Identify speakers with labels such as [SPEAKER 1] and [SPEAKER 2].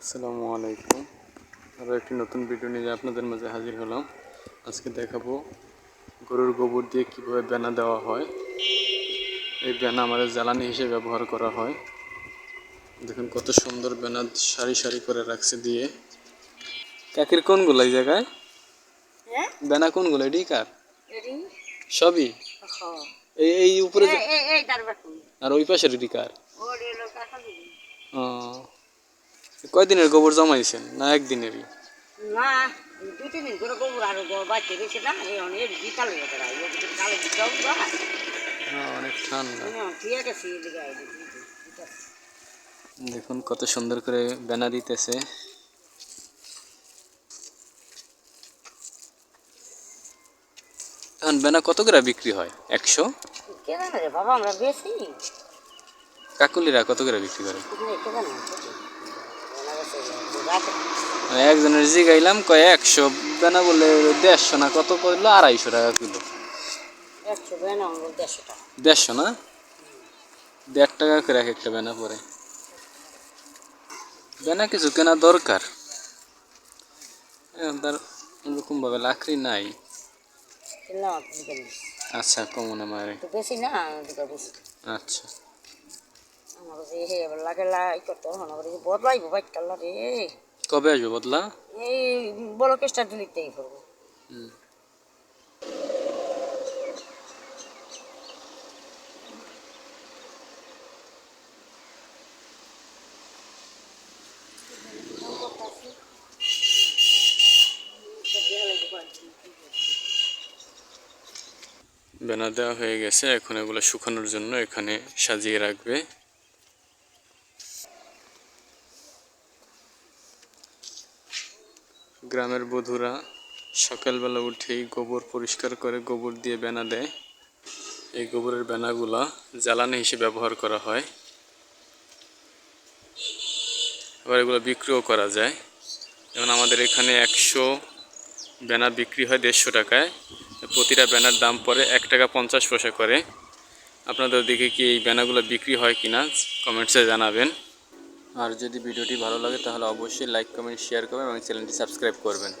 [SPEAKER 1] আসসালামু আলাইকুম। আরও একটি নতুন ভিডিও নিয়ে আপনাদের মাঝে হাজির হলাম। আজকে দেখাবো গরুর গোবর দিয়ে কীভাবে বেনা দেওয়া হয়। এই বেনা আমাদের জ্বালানি হিসেবে ব্যবহার করা হয়। দেখুন কত সুন্দর বেনা সারি সারি করে রাখছে দিয়ে। কাকের কোনগুলো এই জায়গায়?
[SPEAKER 2] হ্যাঁ?
[SPEAKER 1] বেনা কোনগুলো? এটি কার? সবই? এই এই উপরে আর ওই পাশের এটি কার? ও। কয়দিনের গোবর জমাইছেন না একদিনেরই?
[SPEAKER 2] না দুই তিন দিন করে গোবর আর বাচ্চা রয়েছে না এই অনেক বিকাল হয়ে গেছে কালে দিতাম
[SPEAKER 1] অনেক ঠান্ডা।
[SPEAKER 2] ঠিক আছে
[SPEAKER 1] দেখুন কত সুন্দর করে বেনা দিতেছে। এখন বেনা কত করে বিক্রি হয়? একশো? কাকুলিরা কত করে বিক্রি করে? একজনের জিগাইলাম কয় একশো বেনা বলে দেড়শো না কত করল আড়াইশো টাকা কিলো।
[SPEAKER 2] দেড়শো
[SPEAKER 1] না? দেড় টাকা করে এক একটা বেনা পরে বেনা কিছু কেনা দরকার। এখন তার ওরকমভাবে লাকড়ি নাই। আচ্ছা কমনে মারে। আচ্ছা।
[SPEAKER 2] আমার কাছে হে এবার লাগে লাই করতে মনে করি বদলাইবো বাইক কাল্লা রে
[SPEAKER 1] কবে আসবে বদলা
[SPEAKER 2] এই বড় কেসটা দিলিতেই করব
[SPEAKER 1] বেনা দেওয়া হয়ে গেছে এখন এগুলো শুকানোর জন্য এখানে সাজিয়ে রাখবে গ্রামের বধুরা সকালবেলা উঠেই গোবর পরিষ্কার করে গোবর দিয়ে বেনা দেয়। এই গোবরের বেনাগুলা জ্বালানি হিসেবে ব্যবহার করা হয়। আবার এগুলো বিক্রিও করা যায়। যেমন আমাদের এখানে একশো ব্যানা বিক্রি হয় দেড়শো টাকায়। প্রতিটা ব্যানার দাম পড়ে এক টাকা পঞ্চাশ পয়সা করে। আপনাদের দিকে কি এই ব্যানাগুলো বিক্রি হয় কিনা, কমেন্টসে জানাবেন। আর যদি ভিডিওটি ভালো লাগে তাহলে অবশ্যই লাইক কমেন্ট শেয়ার করবেন এবং চ্যানেলটি সাবস্ক্রাইব করবেন।